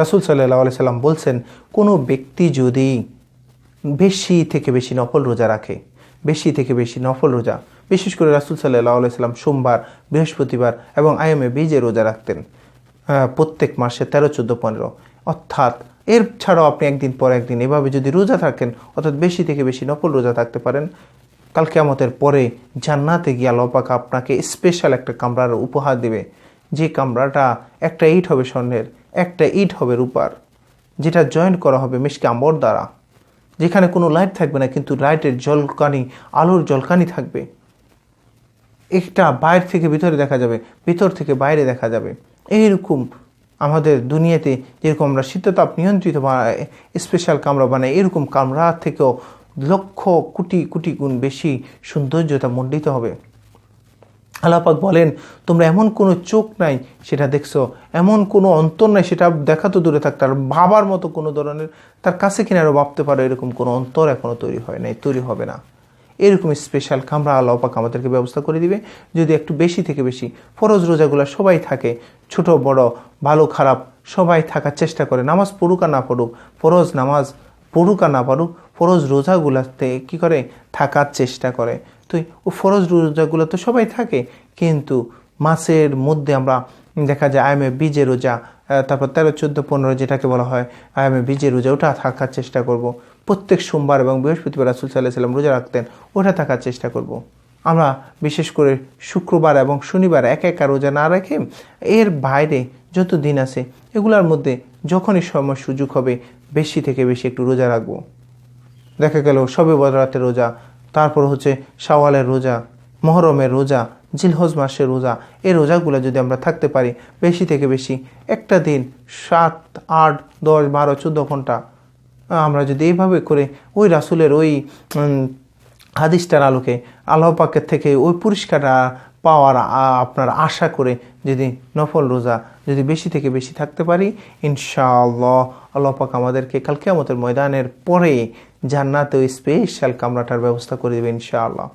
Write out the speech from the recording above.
রাসুল সাল্লাহ সাল্লাম বলছেন, কোনো ব্যক্তি যদি বেশি থেকে বেশি নফল রোজা রাখে, বেশি থেকে বেশি নফল রোজা, বিশেষ করে রাসুল সাল্লাহ সাল্লাম সোমবার, বৃহস্পতিবার এবং আইএমএ বীজে রোজা রাখতেন প্রত্যেক মাসে তেরো, চোদ্দ, পনেরো। অর্থাৎ এর ছাড়াও আপনি একদিন পর একদিন এভাবে যদি রোজা থাকেন, অর্থাৎ বেশি থেকে বেশি নফল রোজা থাকতে পারেন কালকে কেয়ামতের পরে জান্নাতে গিয়ে আল্লাহ পাক আপনাকে স্পেশাল একটা কামরার উপহার দেবে। যে কামরাটা একটা ইট হবে স্বর্ণের, একটা ইট হবে রূপার, যেটা জয়েন্ট করা হবে মিশকে আম্বর দ্বারা। যেখানে কোনো লাইট থাকবে না, কিন্তু লাইটের জলকানি, আলোর জলকানি থাকবে। একটা বাইরে থেকে ভিতরে দেখা যাবে, ভিতর থেকে বাইরে দেখা যাবে। এইরকম আমাদের দুনিয়াতে যেরকম আমরা শীততাপ নিয়ন্ত্রিত স্পেশাল কামরা বানাই, এরকম কামরা থেকেও লক্ষ কোটি কোটি গুণ বেশি সৌন্দর্যতা মণ্ডিত হবে। আলাপাক বলেন, তোমরা এমন কোনো চোখ নাই সেটা দেখছ, এমন কোনো অন্তর নাই সেটা দেখা তো দূরে থাকতে আর ভাবার মতো কোনো ধরনের, তার কাছে কিনে আরও ভাবতে পারো, এরকম কোনো অন্তর এখনও তৈরি হয় নাই, তৈরি হবে না। এরকম স্পেশাল কামরা আল্লাপাক আমাদেরকে ব্যবস্থা করে দিবে, যদি একটু বেশি থেকে বেশি। ফরজ রোজাগুলো সবাই থাকে, ছোট, বড়, ভালো, খারাপ, সবাই থাকার চেষ্টা করে, নামাজ পড়ুক আর না পড়ুক, ফরজ নামাজ পড়ুক আর না পড়ুক, ফরজ রোজাগুলাতে কি করে? থাকার চেষ্টা করে। তো ও ফরজ রোজাগুলো তো সবাই থাকে, কিন্তু মাসের মধ্যে আমরা দেখা যায় আইএমএ বীজের রোজা তারপর তেরো, চোদ্দ, পনেরো যেটাকে বলা হয় আইএমএ বীজের রোজা, ওটা থাকার চেষ্টা করব। প্রত্যেক সোমবার এবং বৃহস্পতিবার রাসুল সাল্লাহ সাল্লাম রোজা রাখতেন, ওটা থাকার চেষ্টা করব। আমরা বিশেষ করে শুক্রবার এবং শনিবার এক একা রোজা না রেখে এর বাইরে যত দিন আছে, এগুলোর মধ্যে যখনই সময় সুযোগ হবে, বেশি থেকে বেশি একটু রোজা রাখব। দেখা গেল সবে বদরাতের রোজা, তারপর হচ্ছে শাওয়ালের রোজা, মহরমের রোজা, জিলহজ মাসের রোজা, এই রোজাগুলো যদি আমরা থাকতে পারি, বেশি থেকে বেশি একটা দিন সাত, আট, দশ, বারো, চোদ্দ ঘণ্টা আমরা যদি এইভাবে করে ওই রাসুলের ওই হাদিসটার আলোকে আল্লাহ পাকের থেকে ওই পুরস্কারটা পাওয়ার আপনার আশা করে যদি নফল রোজা যদি বেশি থেকে বেশি থাকতে পারি, ইনশাআল্লাহ আল্লাহ পাক আমাদেরকে কালকে আমাদের ময়দানের পরে জান্নাতে ওই স্পেশাল কামরাটার ব্যবস্থা করে দেবে ইনশাআল্লাহ।